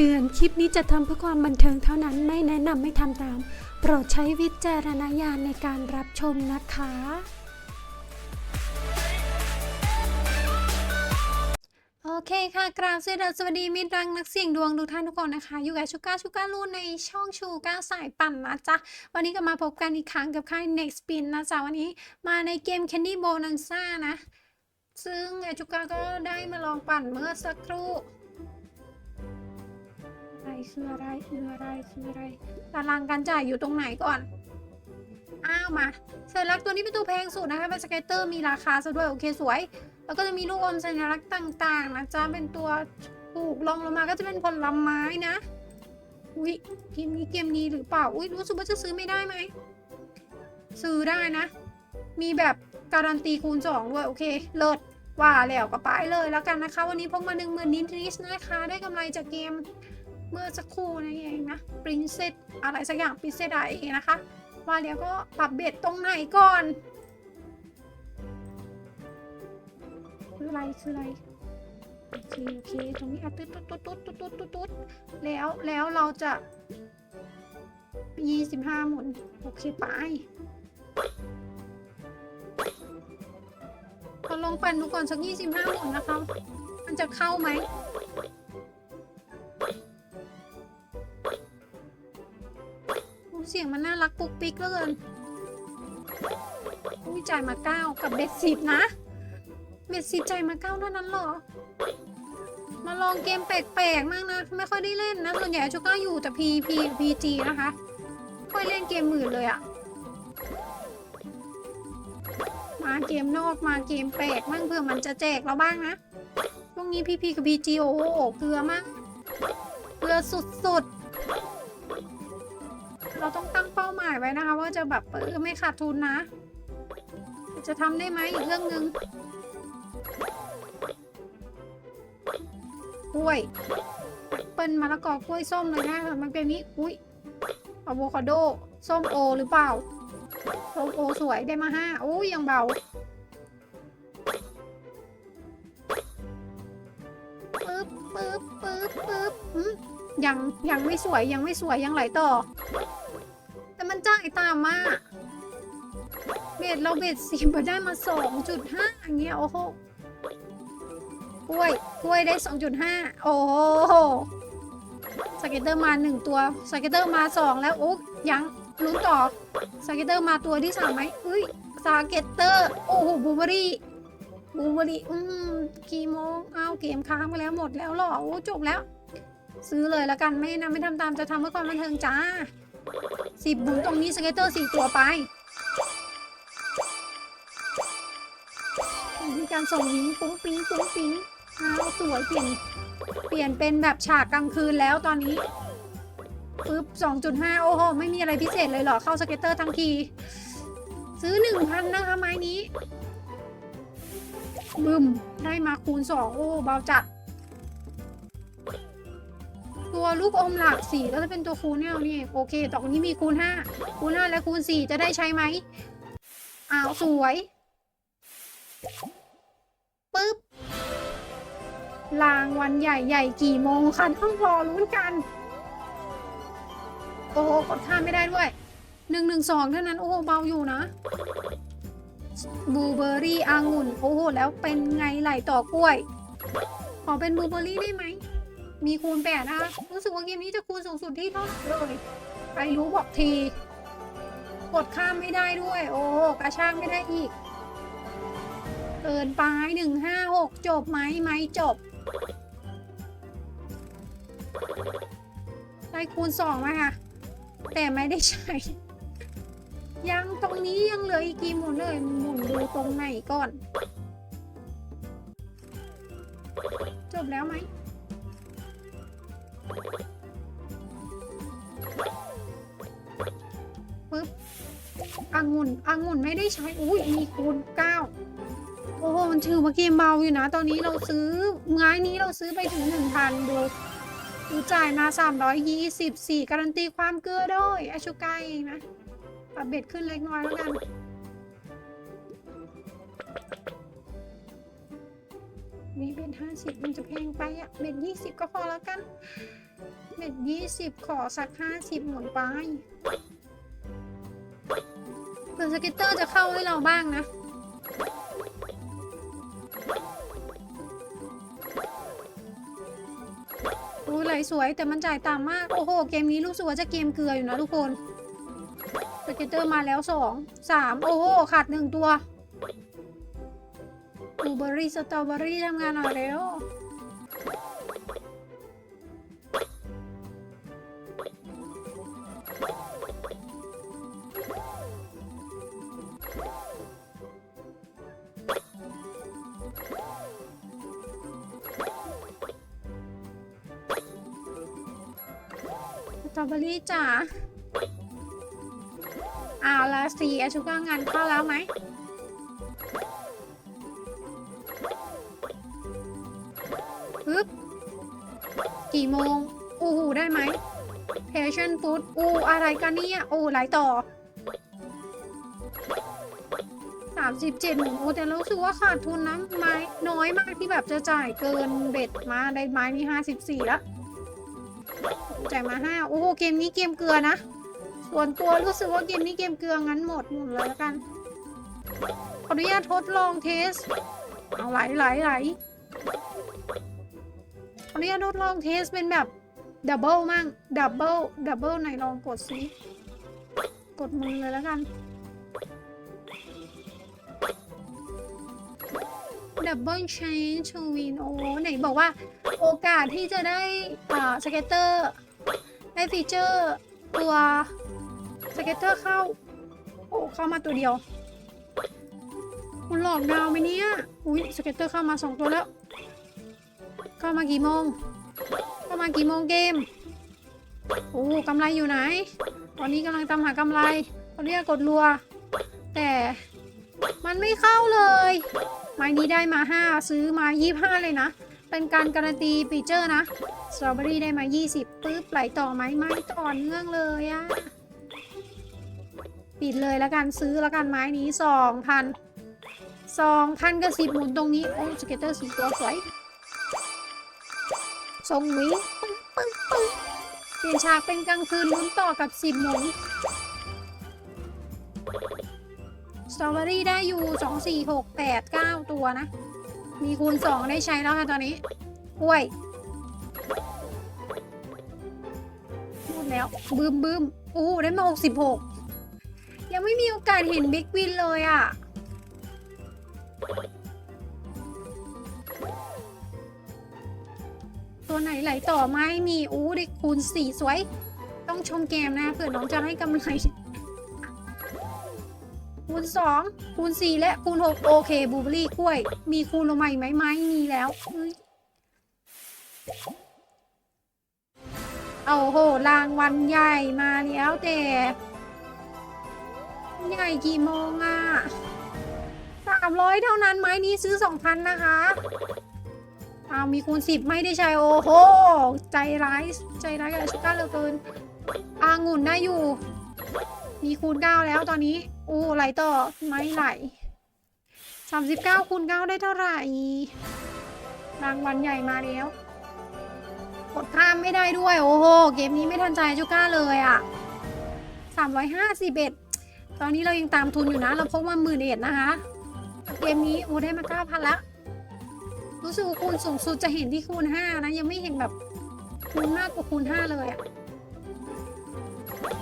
เตือน คลิปนี้จะทำเพื่อความบันเทิงเท่านั้น ไม่แนะนำไม่ทำตาม โปรดใช้วิจารณญาณในการรับชมนะคะ โอเคค่ะ กราบสวัสดีสวัสดีมิตรรังนักเสี่ยงดวงทุกท่านทุกคนนะคะ อยู่กับชูก้าชูก้าลูนในช่องชูก้าสายปั่นนะจ๊ะ วันนี้ก็มาพบกันอีกครั้งกับค่าย Next Spin นะจ๊ะ วันนี้มาในเกม Candy Bonanza นะ ซึ่งไอชูก้าก็ได้มาลองปั่นเมื่อสักครู่ คืออะไรคืออะไรคืออะไรตารางการจ่ายอยู่ตรงไหนก่อน อ้าวมาสัญลักษณ์ตัวนี้เป็นตัวแพงสุดนะคะเป็นสเกตเตอร์มีราคาซะด้วยโอเคสวย แล้วก็จะมีลูกอมสัญลักษณ์ต่างๆนะจ๊ะเป็นตัวถูกลองลงมาก็จะเป็นผลไม้นะอุ้ยเกมนี้เกมนี้หรือเปล่าอุ้ยรู้สึกว่าจะซื้อไม่ได้ไหมซื้อได้นะ มีแบบการันตีคูณ 2 ด้วย โอเค เลิศว่าแล้วก็ไปเลยแล้วกันนะคะ วันนี้พกมาหนึ่งหมื่นนินทิสนะคะ ได้กำไรจากเกม เมื่อสักครู่นั่เองนะ Princess อะไรสักอย่าง Princess อะไรนะคะว่าแล้วก็ปรับเบ็ดตรงไหนก่อน คืออะไรคืออะไรโอเคโอเคตรงนี้อะตุ๊ดตุ๊ดตุ๊ดตุ๊ดตุ๊ดตุ๊ดตุ๊ดแล้วแล้วเราจะยี่สิบห้าหมุนโอเคไปเราลองปั่นดูก่อนสักยี่สิบห้าหมุนนะคะ มันจะเข้าไหม เสียงมันน่ารักปุกปิกเหลือเกินอุ้ยจ่ายมาเก้ากับเบ็ดสิบนะ เบ็ดสิบจ่ายมาเก้าเท่านั้นหรอ มาลองเกมแปลกๆมากนะ ไม่ค่อยได้เล่นนะ ส่วนใหญ่ชูก้าอยู่แต่พีพีพีจีนะคะ ค่อยเล่นเกมอื่นเลยอะมาเกมนอกมาเกมแปลกมั่งเผื่อมันจะแจกเราบ้างนะ ช่วงนี้พีพีกับพีจีโอ้โหเกลือมาก เกลือสุดๆายไว้นะคะ ว่าจะแบบเออไม่ขาดทุนนะ จะทำได้ไหมอีกเรื่องหนึ่งกล้วยเปิ้ลมะละกอกล้วยส้มเลยนะมันเป็นนี้อุ้ยอะโวคาโดส้มโอหรือเปล่าส้มโอสวยได้มาห้าอุ้ยยังเบาปึ๊บปึ๊บปึ๊บปึ๊บยังยังไม่สวยยังไม่สวยยังไหลต่อ มันจ่ายตามมาเบ็ดเราเบ็ดสิบได้มาสองจุดห้าอย่างเงี้ยโอ้โหกล้วยกล้วยได้สองจุดห้าโอ้โหสเก็ตเตอร์มาหนึ่งตัวสเก็ตเตอร์มาสองแล้วโอ้ยังลุ้นต่อสเก็ตเตอร์มาตัวที่สามไหมเอ้ยสเก็ตเตอร์โอ้โหบูเบอรี่บูเบอรี่อืมกี่โมงเอาเกมค้างไปแล้วหมดแล้วหรอโอ้จบแล้ว ซื้อเลยแล้วกันไม่นะไม่ทำตามจะทำเพื่อความบันเทิงจ้า สิบบุญตรงนี้สเก็ตเตอร์สี่ตัวไปมีการส่งลิงปุ้งปิ้งปุ้งปิ้งอ้าวสวยเปลี่ยนเปลี่ยนเป็นแบบฉากกลางคืนแล้วตอนนี้ปึ๊บ2.5 โอ้โห ไม่มีอะไรพิเศษเลยเหรอ เข้าสเก็ตเตอร์ทั้งที ซื้อ 1,000 นะคะไม้นี้บึมได้มาคูณ 2 โอ้ เบาจัด ตัวลูกอมหลากสีก็จะเป็นตัวคูณเนี่ยนี่โอเคต่อนี้มีคูณ5คูณ5และคูณ4จะได้ใช้ไหมอ้าวสวยปึ๊บรางวันใหญ่ๆกี่โมงคะต้องรอลุ้นกันโอ้โหกดข้ามไม่ได้ด้วยหนึ่งหนึ่งสองเท่านั้นโอ้โหเบาอยู่นะบลูเบอร์รี่องุ่นโอ้โหแล้วเป็นไงไหลต่อกล้วย ขอเป็นบลูเบอร์รี่ได้ไหม มีคูณแปดนะคะรู้สึกว่าเกมนี้จะคูณสูงสุดที่เท่าไหร่เลยใครรู้บอกที กดข้ามไม่ได้ด้วย โอ้กระชากไม่ได้อีก เกินไปหนึ่งห้าหกจบไหมไหมจบได้คูณสองมาค่ะ แต่ไม่ได้ใช้ ยังตรงนี้ยังเหลืออีกกี่หมุนเลยหมุนดูตรงไหนก่อน จบแล้วไหม ปึ๊บองุ่นองุ่นไม่ได้ใช้ อุ้ยมีคูณเก้าโอ้โห มันถือว่าเกมเบาอยู่นะ ตอนนี้เราซื้อไม้นี้เราซื้อไปถึงหนึ่งพันดูดูจ่ายมาสามร้อยยี่สิบสี่การันตีความเกลือด้วยอชูกายเองนะปรับเบ็ดขึ้นเล็กน้อยแล้วกัน มีเบ็ดห้าสิบมันจะแพงไปอะเบ็ดยี่สิบก็พอแล้วกันเบ็ดยี่สิบขอสักห้าสิบหมุนไปเผื่อสเก็ตเตอร์จะเข้าให้เราบ้างนะดูไหลสวยแต่มันจ่ายต่ำมาก โอ้โห เกมนี้รู้สึกว่าจะเกมเกลืออยู่นะทุกคนสเก็ตเตอร์มาแล้วสองสามโอ้โหขาดหนึ่งตัว บลูเบอร์รี่สตรอเบอร์รี่ทำงานหน่อยเร็ว สตรอเบอรี่จ๋าอ้าวแล้วสีอาชุก้างานเข้าแล้วไหม กี่โมง อู้หูได้ไหม Passion Food อู้อะไรกันเนี่ย อู้ไหลต่อสามสิบเจ็ดหมูแต่รู้สึกว่าขาดทุนนะไม้น้อยมากที่แบบจะจ่ายเกินเบ็ดมาในไม้นี้ห้าสิบสี่แล้ว จ่ายมาห้าโอ้โห เกมนี้เกมเกลือนะ ส่วนตัวรู้สึกว่าเกมนี้เกมเกลืองั้นหมดหมดเลยแล้วกัน ขออนุญาตทดลองเทส เอาไหลไหลไหล อนุญาตทดลองเทสเป็นแบบดับเบิลมั่งดับเบิลดับเบิลไหนลองกดสิกดมือเลยแล้วกันดับเบิล change to win โอไหนบอกว่าโอกาสที่จะได้อ่าสเก็ตเตอร์ได้ฟีเจอร์ตัวสเก็ตเตอร์เข้า โอ้เข้ามาตัวเดียวมันหลอกดาวไหมเนี่ย อุ้ยสเก็ตเตอร์เข้ามาสองตัวแล้ว เข้ามากี่โมงเข้ามากี่โมงเกม โอ้กำไรอยู่ไหน ตอนนี้กำลังตามหากำไรเขาเรียกกดรัว แต่มันไม่เข้าเลย ไม้นี้ได้มา 5 ซื้อมา 25 เลยนะ เป็นการการันตีฟีเจอร์นะ สตรอเบอรี่ได้มา 20ปึ๊บไหลต่อไหมไม่ต่อเนื่องเลยอะปิดเลยแล้วกันซื้อแล้วกันไม้นี้ 2,000 2,000กับ10หมุนตรงนี้ โอ้สเก็ตเตอร์สีตัวสวย ส่งหวิงปึ๊บปึ๊บปึ๊บเปลี่ยนฉากเป็นกลางคืนลุ้นต่อกับ10หมุนสตรอเบอรี่ได้อยู่2 4 6 8 9ตัวนะ มีคูณ2ได้ใช้แล้วค่ะตอนนี้กล้วยหมดแล้วบึมบึมโอ้ได้มา66ยังไม่มีโอกาสเห็นบิ๊กวินเลยอะ่ะ ตัวไหนไหลต่อไหมมีอู้ได้คูณ4สวย ต้องชมเกมนะเผื่อน้องจะให้กำไรคูณสองคูณสี่และคูณหกโอเคบูเบอรี่กล้วย มีคูณลงมาอีกไหมไหมมีแล้วเฮ้ยเอาโหรางวัลใหญ่มาแล้วแต่ใหญ่กี่โมงอะสามร้อยเท่านั้นไม้นี้ซื้อสองพันนะคะ อามีคูณสิบไม่ได้ใช้โอ้โห ใจร้ายใจร้ายกับชิก้าเหลือเกินอางุ่นได้อยู่ มีคูณเก้าแล้วตอนนี้โอ้ไหลต่อไม่ไหลสามสิบเก้าคูณเก้าได้เท่าไหร่รางวัลใหญ่มาแล้วกดข้ามไม่ได้ด้วยโอ้โห เกมนี้ไม่ทันใจจูก้าเลยอะ่ะสามร้อยห้าสิบเอ็ดตอนนี้เรายังตามทุนอยู่นะ เราพกมาหมื่นเอ็ดนะคะ เกมนี้โอ้ได้มาเก้าพันละ รู้สึกว่าคูณสูงสุดจะเห็นที่คูณห้านะ ยังไม่เห็นแบบคูณมากกว่าคูณห้าเลยอะ่ะ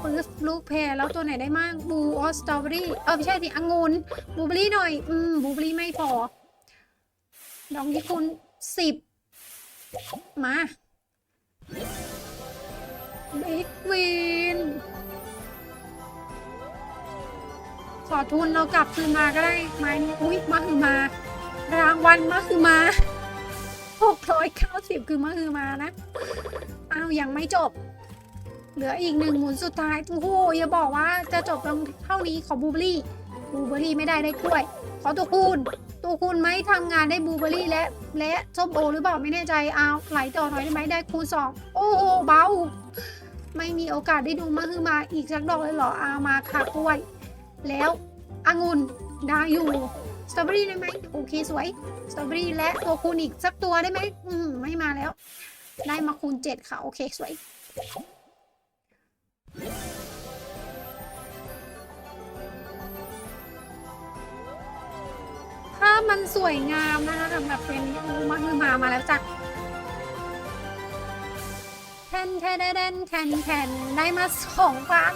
ปึ๊บลูกแพรแล้วตัวไหนได้มากบูออสตรอเบอรี่เออไม่ใช่สิองุ่นบลูเบอรี่หน่อย อืมบลูเบอรี่ไม่พอ ดองที่คุณสิบมาบิ๊กวินขอทุนเรากลับคืนมาก็ได้ไม้นี้อุ้ยมาคือมา รางวัลมาคือมาหกร้อยเก้าสิบคือมาคือมานะอ้าวยังไม่จบ เหลืออีกหนึ่งหมุนสุดท้ายโอ้โหอย่าบอกว่าจะจบลงเท่านี้ขอบูเบอรี่บูเบอรี่ไม่ได้ได้กล้วย ขอตัวคูณตัวคูณไหมทำงานได้บูเบอรี่และ และส้มโอหรือเปล่าไม่แน่ใจเอาไหลต่อหน่อยได้ไหมได้คูณสองโอ้โหเบาไม่มีโอกาสได้ดูมาคือมาอีกสักดอกเลยเหรออามาค่ะกล้วย แล้วองุ่นได้อยู่ สตรอเบอรี่ได้ไหมโอเคสวยสตรอเบอรี่และตัวคูณอีกสักตัวได้ไหมอืมไม่มาแล้ว ได้มาคูณเจ็ดค่ะ โอเคสวยภาพมันสวยงามนะคะสำหรับเพลงนี้โอ้มาคือมามาแล้วจ้ะแทนแทนแทนแทนแทนได้มาสองพัน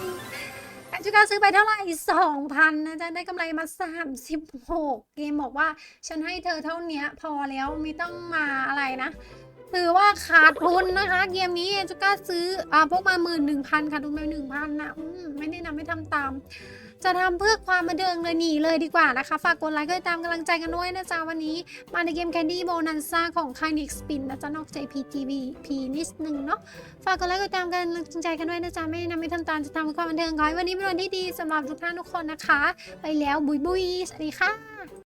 จุกาซื้อไปเท่าไหร่สองพันนะจ๊ะได้กำไรมาสามสิบหกเกมบอกว่า ฉันให้เธอเท่านี้พอแล้วไม่ต้องมาอะไรนะ ถือว่าขาดทุนนะคะ เกมนี้จุก้าซื้ออ่าพวกมาหมื่นหนึ่งพันขาดทุนไปหนึ่งพันนะไม่ได้นำไม่ทำตาม จะทำเพื่อความบันเทิงเลยหนีเลยดีกว่านะคะ ฝากกดไลค์กดติดตามกำลังใจกันด้วยนะจ๊ะวันนี้ มาในเกม Candy Bonanza ของค่าย Nix Spin นะจ๊ะนอกใจ PGV P นิดนึงเนาะฝากกดไลค์กดติดตามกันกำลังใจกันด้วยนะจ๊ะไม่ได้นำไม่ทำตามจะทำเพื่อความบันเทิงขอให้วันนี้เป็นวันที่ดีสำหรับทุกท่านทุกคนนะคะ ไปแล้วบุยบุยสวัสดีค่ะ